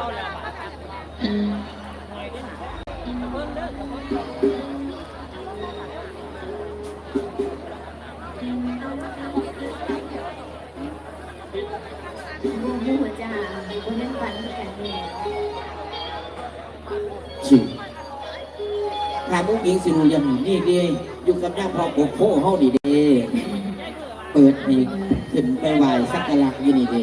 หัวจ้าคนฝันกันเายสิถามพวกหญิงสิรู้ยังนี่ดีอยู่กับน้าพ่อปกโค้ฮาดีดีเปิดนี่ขึ้นไปไหวสักกะาระยี่นี่ดี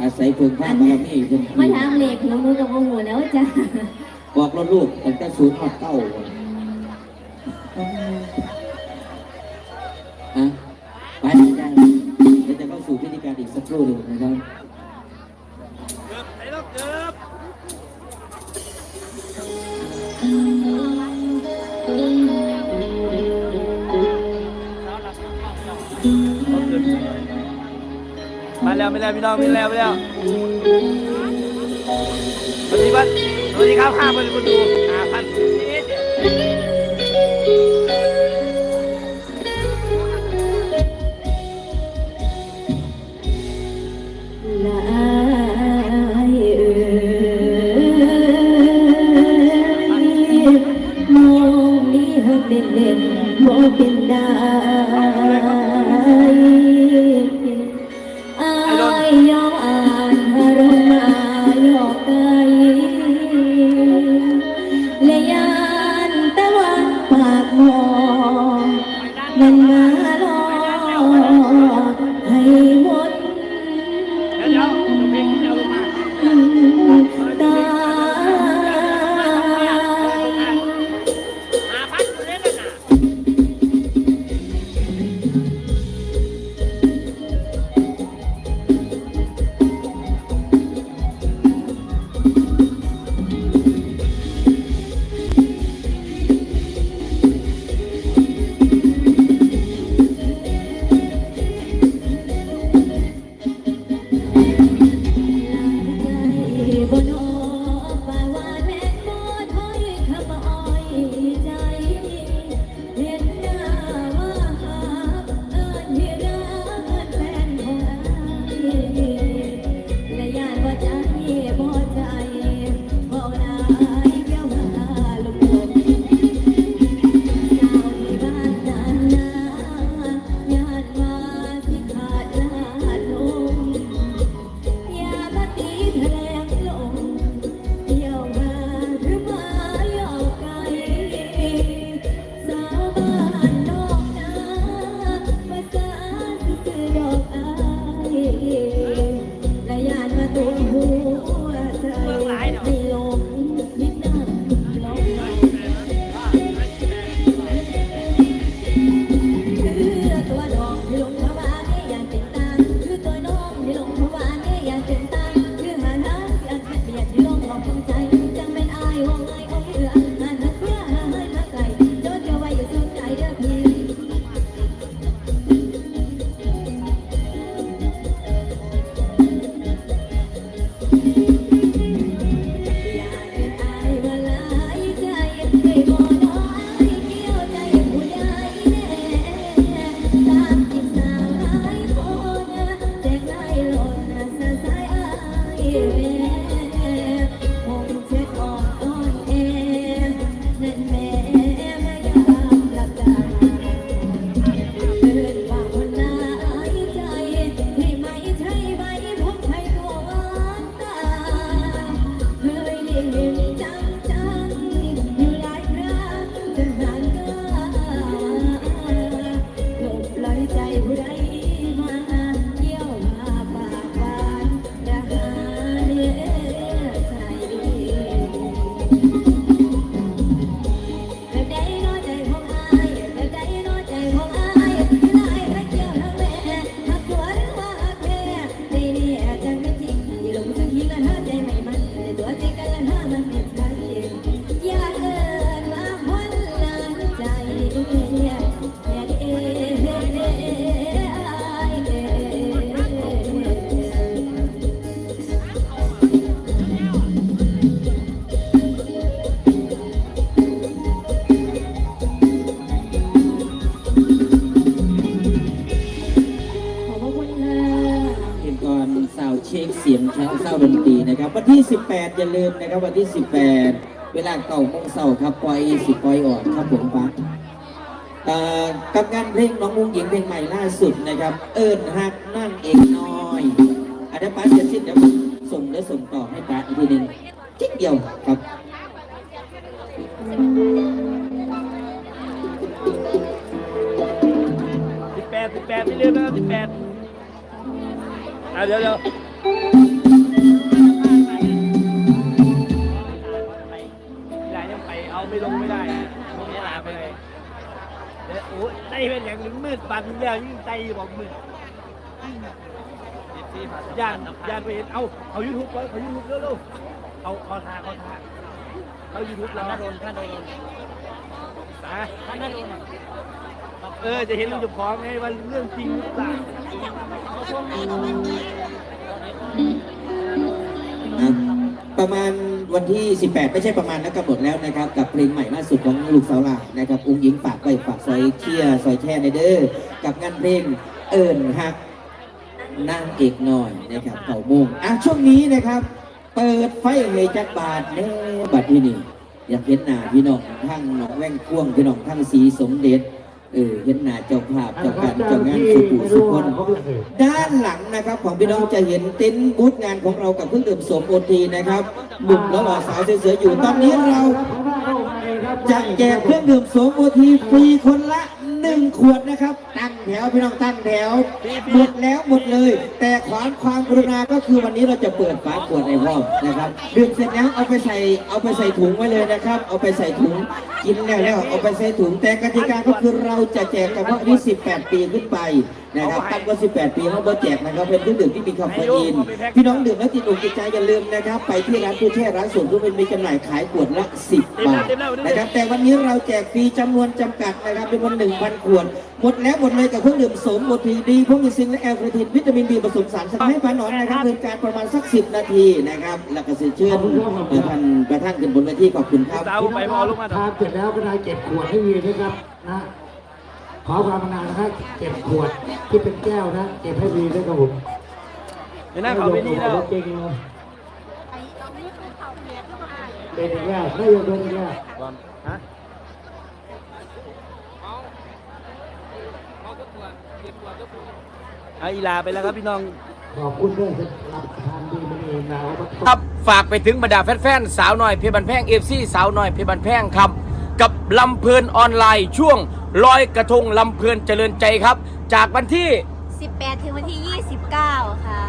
อาศัยเพิ่งพาบารมีเพิ่งมาถามเลขหนูหนูกับโมโหแล้วจ้ะบอกลูกลงแต่ศูนย์หอดเต้าอะไปได้เดี๋ยวจะเข้าสู่พิธีการอีกสักครู่หนึ่งนะครับ แล้วไม่แล้วพี่น้องไม่แล้วไม่แล้วสวัสดีครับสวัสดีครับข้าพเจ้นคุณดูอ่าพัน วันที่ 18 อย่าลืมนะครับวันที่ 18 เวลาเก่าโมงเสาร์ครับปล่อยสิปล่อยออกครับผมปักเอ่อกับงานเพลงน้องมุ้งหญิงเพลงใหม่ล่าสุดนะครับ เอิญฮักนั่งเอกน้อยอันนี้ป้าเสร็จสิ้นเดี๋ยวส่งเดี๋ยวส่งต่อให้ป้าอีกทีหนึ่งจิ๊กเดียวครับสิบแปดสิบแปดไม่ลืมนะครับสิบแปดอะเดี๋ยวเดี๋ยว ไม่ลงไม่ได้ลงไม่ลาไปเลยเดี๋ยวโอ้ยใจเป็นอย่างหนึ่งมืดปันแล้วยิ่งใจบอกมืดย่านย่านไปเห็นเอาเอายูทูบก่อนเอายูทูบเร็วๆเอาเอาทางเอาทางเอายูทูบเราโดนท่านโดนนะท่านโดนเออจะเห็นเจ้าของไงว่าเรื่องจริงหรือเปล่าประมาณ วันที่ 18 ไม่ใช่ประมาณนะกำหนดแล้วนะครับ กับเพลงใหม่ล่าสุดของลูกสาวหลานะครับอุ้งยิงฝากไปฝากซอยเชียร์ซอยแช่ในเด้อกับงานเพลงเอิญฮักนางเอกหน่อยนะครับเก่าโมงอะช่วงนี้นะครับ เปิดไฟเลยจักบาทเน่บัดที่นี่อยากเห็นหน้าพี่น้องทั้งหนองแว่งพ่วงพี่น้องทั้งสีสมเด็จ เออเห็นหน้าเจ้าภาพเจ้าการเจ้างานสุขุสุคนด้านหลังนะครับ ของพี่น้องจะเห็นเต็นท์บูธงานของเรากับเครื่องดื่มสมโอทีนะครับหนุ่มแล้วหล่อสาวสวยๆอยู่ตอนนี้เราจะแจกเครื่องดื่มสมโอทีฟรีคนละ หนึ่งขวดนะครับ ตั้งแถวพี่น้องตั้งแถวหมดแล้วหมดเลย แต่ขอความกรุณาก็คือวันนี้เราจะเปิดฝาขวดในห้องนะครับดื่มเสร็จแล้วเอาไปใส่เอาไปใส่ถุงไว้เลยนะครับ เอาไปใส่ถุงกินแล้วแล้วเอาไปใส่ถุงแต่กติกาก็คือเราจะแจกเฉพาะที่18 ปีขึ้นไปนะครับต่ำกว่า18 ปีเขาบ่แจกนะครับเป็นเครื่องดื่มที่มีคาเฟอีนพี่น้องดื่มแล้วติดอกติดใจอย่าลืมนะครับ ไปที่ร้านผู้แช่ร้านส่วนทุกเป็นมีจำหน่ายขายขวดละ 10 บาทนะครับแต่วันนี้เราแจกฟรีจำนวนจำกัดนะครับเป็นวัน1,000ขวด หมดแล้วหมดเลยกับเครื่องดื่มโสมบทีดีพวกมีซิงค์และแอลกาทินวิตามินบีผสมสารสกัดให้ปลาหนอนนะครับเป็นการประมาณสัก10นาทีนะครับแล้วก็เสียเชื่อท่านประธานขึ้นบนเวทีขอบคุณครับสาวไปพอลูกมาทานเสร็จแล้วก็ได้เก็บขวดให้มีนะครับนะขอความกรุณานะครับเก็บขวดที่เป็นแก้วนะเก็บให้ดีด้วยครับผมเดี๋ยวหน้าเขาไม่ดีแล้วเก่งเลยเป็นอีกแล้วไม่ยอมเป็นอีกแล้วฮะ เอาอีลาไปแล้วครับพี่น้องขอบคุณด้วยครับทานดีมันเองนะว่าครับฝากไปถึงบรรดาแฟนๆสาวน้อยเพชรบันแพงเอฟซีสาวน้อยเพชรบันแพงครับ กับลำเพลินออนไลน์ ช่วงลอยกระทงลำเพลินเจริญใจครับ จากวันที่ 18 ถึงวันที่ 29 ค่ะ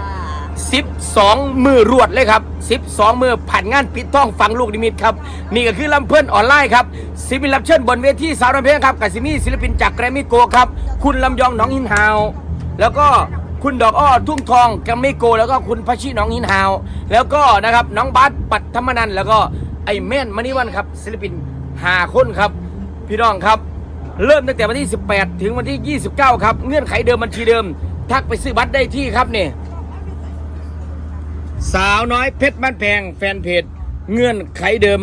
12 มือรวดเลยครับ 12 มือผ่านงานปิดท้องฟังลูกนิมิตครับ นี่ก็คือลำเพลินออนไลน์ครับศิลปินรับเชิญบนเวทีสาวน้อยเพลงครับกับซิมีศิลปินจากแกรมมี่โกครับ คุณลำยองหนองหินฮาว แล้วก็คุณดอกอ้อทุ่งทองแกรมมี่โก แล้วก็คุณพัชชีหนองหินฮาว แล้วก็นะครับน้องบาสปัตธรรมนันท์แล้วก็ไอแม่นมณีวันครับศิลปินห้าคนครับพี่น้องครับ เริ่มตั้งแต่วันที่ 18 ถึงวันที่ 29 ครับ เงื่อนไขเดิมบัญชีเดิม ทักไปซื้อบัตรได้ที่ครับเนี่ย สาวน้อยเพชรบ้านแพงแฟนเพจเงื่อนไขเดิม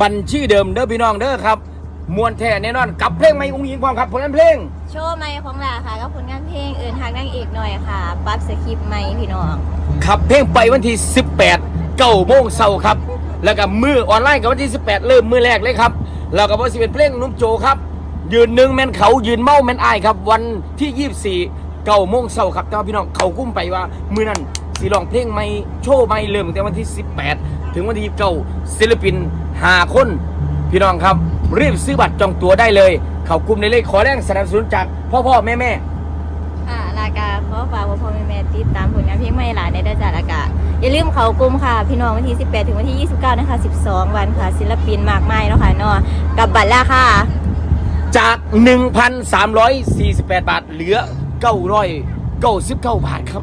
บัญชีเดิมเด้อพี่น้องเด้อครับมวนแท้แน่นอนกับเพลงไม่อุ้งยิงความครับผลงานเพลง โชว์ใหม่ของหลาค่ะกับผลงานเพลงเอินทางนางเอกหน่อยค่ะปรั๊บสคริปต์ใหม่พี่น้องขับเพลงไปวันที่ 18เก้าโมงเช้าครับ แล้วก็มือออนไลน์กับวันที่ 18 เริ่มมือแรกเลยครับ แล้วก็วันที่เป็นเพลงนุ่มโจครับ ยืนหนึ่งแมนเขายืนเมาแมนอายครับ วันที่ 24เก้าโมงเช้าครับแต่ว่าพี่น้องเขากุ้มไปว่ามือนั้น สีลองเพลงไม่โชว์ไม่เริ่มตั้งแต่วันที่ 18 ถึงวันที่29ศิลปินหาคน พี่น้องครับ รีบซื้อบัตรจองตั๋วได้เลย เขากลุ่มในเลขขอแรงสนับสนุนจากพ่อพ่อแม่แม่ค่ะลากาขอฝากพ่อพ่อแม่แม่ติดตามผลงานเพลงใหม่หลานในได้จากลากาอย่าลืมเขากลุ่มค่ะ พี่น้องวันที่ 18 ถึงวันที่ 29 นะคะ 12 วันค่ะ ศิลปินมากมายเนาะค่ะเนาะกับบัตรราคาจาก 1,348 บาทเหลือ 999 บาทครับ